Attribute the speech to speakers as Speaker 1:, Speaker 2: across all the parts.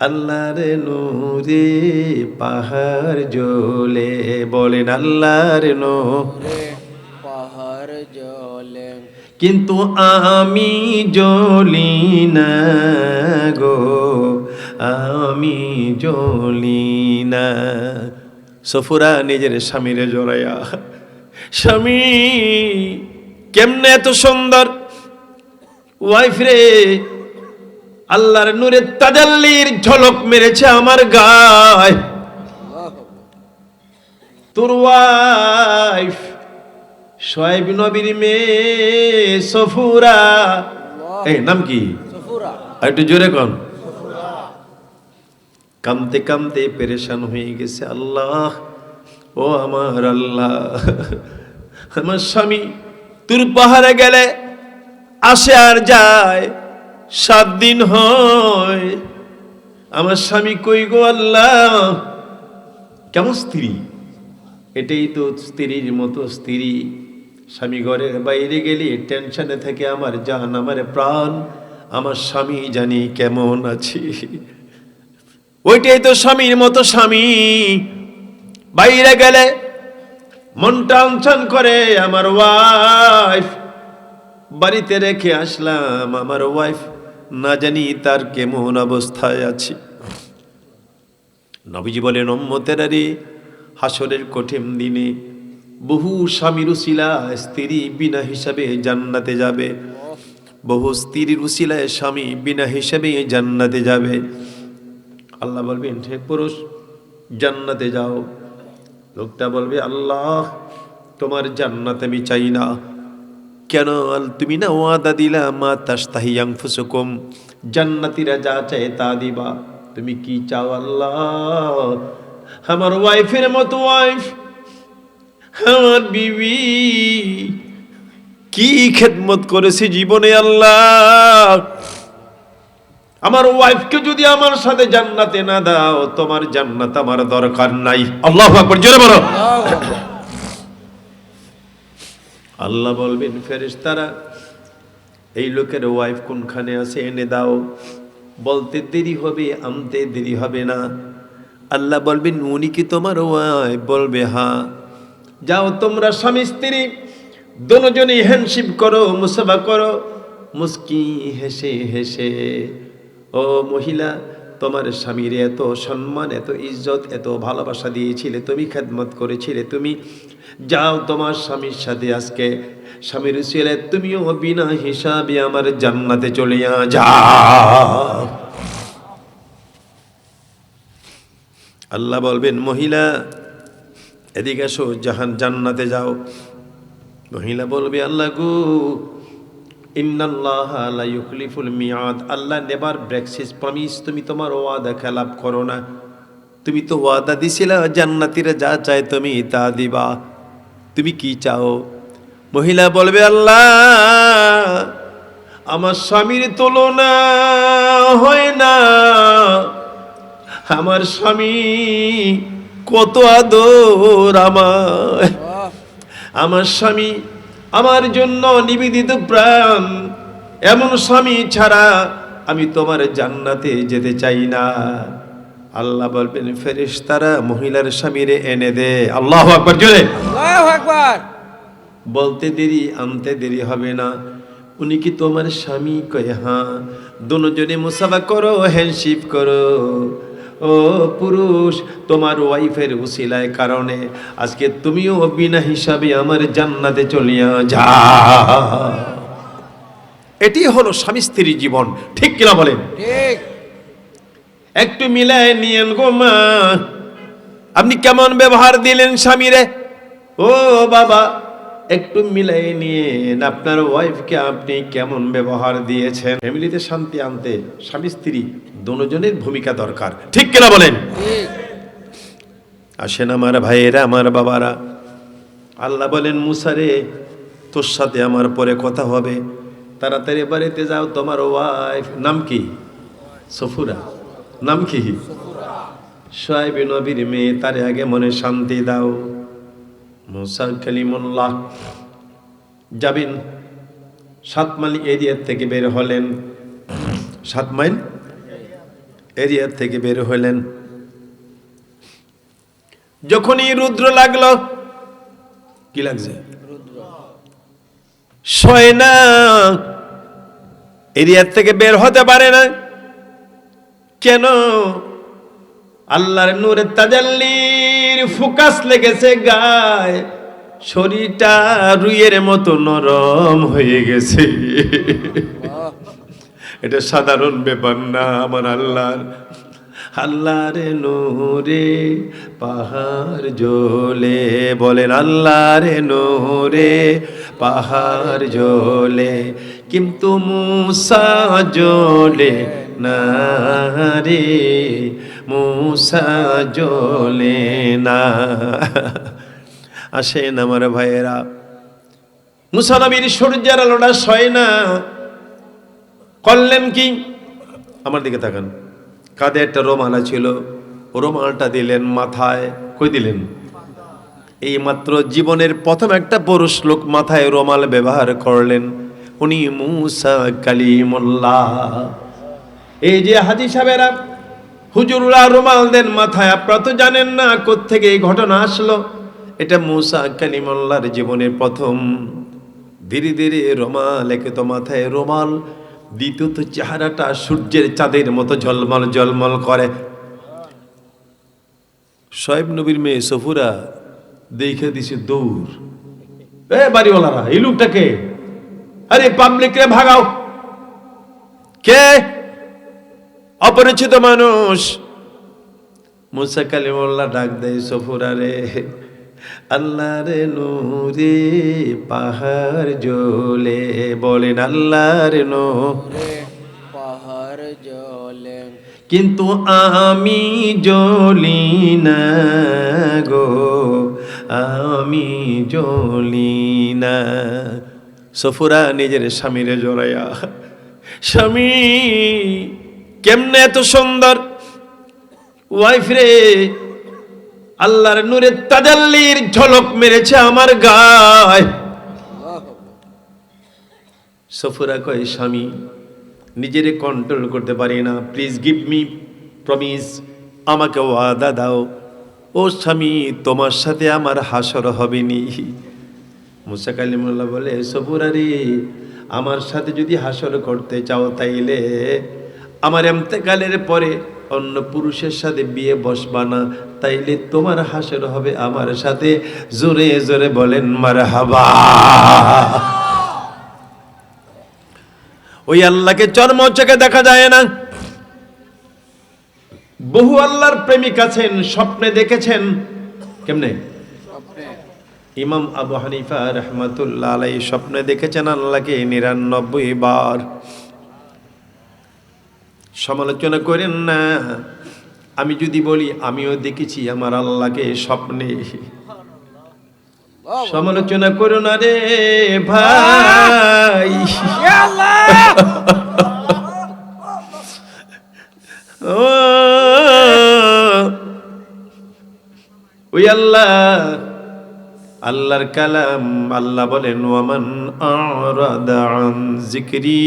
Speaker 1: আল্লাহর নূরে পাহাড় জ্বলে বলেন আল্লাহর নূর
Speaker 2: পাহাড় জলে।
Speaker 1: কিন্তু আমি জ্বলি না গো আমি জ্বলি না। সফুরা নিজের স্বামীরে জড়াইয়া স্বামী কেমনে এত সুন্দর? ওয়াইফ রে আল্লাহর নূরের তাজাল্লির ঝলক মেরেছে আমার গায়। তোর ওয়াইফ সোয়েব নবীর মেয়ে সফুরা। এই নাম কি? একটু জোরে কন। কামতে কামতে পেরেশান হয়ে গেছে আল্লাহ। ও আমার আল্লাহ। আমার স্বামী তোর পাহাড়ে গেলে আসে আর যায়। সাত দিন হয়। আমার স্বামী কই গো আল্লাহ? কেমন স্ত্রী? এটাই তো স্ত্রীর মতো স্ত্রী। স্বামী ঘরের বাইরে গেলে টেনশনে থাকে আমার জান, আমার প্রাণ। আমার স্বামী জানি কেমন আছে। ওইটাই তো স্বামীর মতো স্বামী। বাইরে গেলে মনটা অনশন করে আমার ওয়াইফ বাড়িতে রেখে আসলাম আমার ওয়াইফ না জানি তার কেমন অবস্থায় আছে। নবীজি বলেন অম্মতের আরে হাসরের কঠিন দিনে বহু স্বামীর উশিলা স্ত্রী বিনা হিসাবে জান্নাতে যাবে। বহু স্ত্রীর উশিলায় স্বামী বিনা হিসাবে জান্নাতে যাবে। আল্লাহ বলবেন হে পুরুষ, জান্নাতে যাও। লোকটা বলবে, আল্লাহ, তোমার জান্নাত আমি চাই না। কেন? তুমি না ওয়াদা দিলা, মা তাস্তাহি আনফুসুকুম। জান্নাতীরা যা চায় তা দিবা। তুমি কি চাও আল্লাহ? আমার ওয়াইফের মতো ওয়াইফ, আমার বিবি। কি খেদমত করেছে জীবনে আল্লাহ? আমার ওয়াইফকে যদি আমার সাথে জান্নাতে না দাও, তোমার জান্নাত আমার দরকার নাই। আল্লাহ জোরে বলো। আল্লাহ বলবেন, ফেরেশতারা, এই লোকের ওয়াইফ কোনখানে আছে? এনে দাও। বলতে দেরি হবে, আনতে দেরি হবে না। আল্লাহ বলবেন, উনি কি তোমার ওয়াইফ বলবে হ্যাঁ যাও তোমরা স্বামী, স্ত্রী, দুজনই হ্যান্ডশিপ করো, মুসাফা করো। মুস্কি হেসে হেসে, ও মহিলা তোমার স্বামীর এত সম্মান, এত ইজ্জত, এত ভালোবাসা দিয়েছিলে, তুমি খেদমত করেছিলে, তুমি যাও তোমার স্বামীর সাথে আজকে। স্বামীর ছেলে, তুমিও বিনা হিসাবে আমার জান্নাতে চলিয়া যাও। আল্লাহ বলবেন, মহিলা, এদিকে এসো, জাহান জান্নাতে যাও। মহিলা বলবে, আল্লাহ গো ইন্নাল্লাহ লা ইউখলিফুল মিয়াদ আল্লাহ নেবার ব্রেক্স হিজ প্রমিস তুমি তোমার ওয়াদা খেলাপ করো না। তুমি তো ওয়াদা দিছিলে জান্নাতীরা যা চায় তুমি তা দিবা। তুমি কি চাও? মহিলা বলবে আল্লাহ আমার স্বামীর তুলনা হয় না। আমার স্বামী কত আদর আমার আমার স্বামী আমার জন্য নিবেদিত প্রাণ। এমন স্বামী ছাড়া আমি তোমার জান্নাতে যেতে চাই না। আল্লাহ বলবেন ফেরেশতারা মহিলার স্বামীরে এনে দে। আল্লাহ আকবার জোরে। বলতে দেরি আনতে দেরি হবে না। উনি কি তোমার স্বামী? কয়ে হ্যাঁ। দুজনে মুসাফা করো হ্যান্ডশিপ করো। ও পুরুষ তোমার ওয়াইফের উসিলায় কারণে আজকে তুমিও বিনা হিসাবে আমার জান্নাতে চলিয়া যা এটি হলো স্বামী স্ত্রীর জীবন ঠিক কিনা বলেন?
Speaker 2: ঠিক।
Speaker 1: একটু মিলায় নিয়েন গো মা। আপনি কেমন ব্যবহার দিলেন স্বামীরে? ও বাবা একটু মিলাই নিয়েন আপনার ওয়াইফকে আপনি কেমন ব্যবহার দিয়েছেন? ফ্যামিলিতে শান্তি আনতে স্বামী স্ত্রী দুজনের ভূমিকা দরকার। ঠিক কিনা বলেন? আসেন আমার ভাইয়েরা আমার বাবারা। আল্লাহ বলেন মুসারে তোর সাথে আমার পরে কথা হবে। তাড়াতাড়ি বাড়িতে যাও তোমার ওয়াইফ নাম কি? সফুরা। নাম কি? সোয়াইব নবীর মেয়ে তারে আগে মনে শান্তি দাও। মুসা কালিমুল্লাহ যাবেন সাত মাইল এরিয়ার থেকে বের হলেন। সাত মাইল এরিয়ার থেকে বের হলেন। যখনই রুদ্র লাগল, কি লাগছে?
Speaker 2: রুদ্র
Speaker 1: শয় না এরিয়ার থেকে বের হতে পারে না। কেন? আল্লাহর নূরে তাজাল্লির ফোকাস লেগেছে গায়ে। শরীরটা রুইয়ের মতো নরম হয়ে গেছে। এটা সাধারণ ব্যাপার না আমার আল্লাহর। আল্লাহর নূরে পাহাড় জ্বলে বলেন আল্লাহর নূরে পাহাড় জ্বলে কিন্তু মুসা জ্বলে না রে। মুসা জ্বলে না। আসেন আমার ভাইয়েরা, মুসা নবীর সূর্যের আলোটা সয় না। করলেন কি? আমার দিকে তাকান। কাঁধে একটা রোমালা ছিল রোমালটা দিলেন মাথায়, কই দিলেন? এই মাত্র জীবনের প্রথম একটা পুরুষ লোক মাথায় রোমাল ব্যবহার করলেন। উনি মুসা কালিমুল্লাহ। এই যে হাজি সাহেবেরা হুজুররা রুমাল দেন মাথায় আপনারা তো জানেন না, কোত্থেকে এই ঘটনা আসলো? এটা মুসা কালিমুল্লাহর জীবনের প্রথম। ধীরে ধীরে রোমাল, একে তো মাথায় রোমাল, দ্বিতীয়ত চেহারাটা সূর্যের চাঁদের মতো ঝলমল ঝলমল করে। শয়েব নবীর মেয়ে সফুরা দেখে দিছে দৌড়। এ বাড়িওয়ালারা, এই লোকটাকে আরে পাবলিক রে ভাগাও। কে? অপরিচিত মানুষ। মুসা কালিমুল্লাহ ডাক দেয় সফুরা রে আল্লাহ রে নূরে পাহাড় জ্বলে বলেন আল্লাহ রে নূ
Speaker 2: পাহাড় জলে।
Speaker 1: কিন্তু আমি জ্বলি না গো আমি জ্বলি না। সফুরা নিজের স্বামীরে জড়াইয়া স্বামী কেমনে এত সুন্দর? ওয়াইফ রে, আল্লাহর নূরে তাজাল্লির ঝলক মেরেছে আমার গায়। সফুরা কয়, স্বামী, নিজেরে কন্ট্রোল করতে পারি না। প্লিজ গিভ মি প্রমিস আমাকে ওয়াদা দাও। ও স্বামী, তোমার সাথে আমার হাসর হবে নি মুসা কালিমুল্লাহ বলে, সফুরা রে, আমার সাথে যদি হাসর করতে চাও তাইলে আমার এমতেকালের পরে অন্য পুরুষের সাথে বিয়ে বসবা না তাইলে তোমার হাসর হবে আমার সাথে। জোরে জোরে বলেন মার হাবা ওই আল্লাহকে চর্ম চোখে দেখা যায় না। বহু আল্লাহর প্রেমিক আছেন স্বপ্নে দেখেছেন। কেমনে?
Speaker 2: স্বপ্নে।
Speaker 1: ইমাম আবু হানিফা রহমাতুল্লাহ আলাই স্বপ্নে দেখেছেন আল্লাহকে নিরানব্বই বার। সমালোচনা করেন না। আমি যদি বলি আমিও দেখেছি আমার আল্লাহকে স্বপ্নে। সমালোচনা করো না রে ভাই।
Speaker 2: আল্লাহ!
Speaker 1: ও ওই আল্লাহ। আল্লাহর কালাম আল্লাহ বলেন ওয়ামান আরাদা আন যিকরি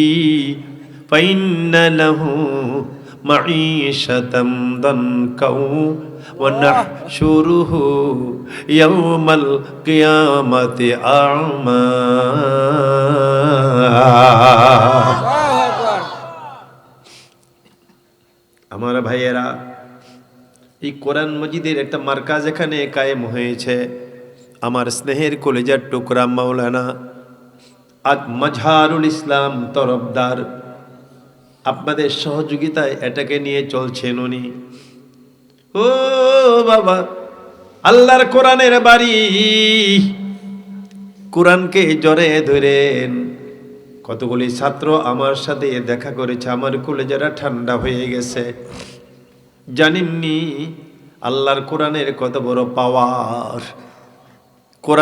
Speaker 1: দানকাও ওয়া নাহশুরুহু ইয়াওমাল কিয়ামাতি আ'মা
Speaker 2: আল্লাহু আকবার
Speaker 1: আমার ভাইয়েরা, এই কোরআন মজিদের একটা মার্কাজ এখানে কায়েম হয়েছে। আমার স্নেহের কলেজার টুকরা মাওলানা আজ মজহারুল ইসলাম তরফদার আপনাদের সহযোগিতায় এটাকে নিয়ে চলছেন উনি। ও বাবা, আল্লাহর কোরআনের বাড়ি। কোরআনকে জরে ধরেন। কতগুলি ছাত্র আমার সাথে দেখা করেছে, আমার কলেজারা ঠান্ডা হয়ে গেছে। জানেননি, আল্লাহর কোরআনের কত বড় পাওয়ার। কোরআন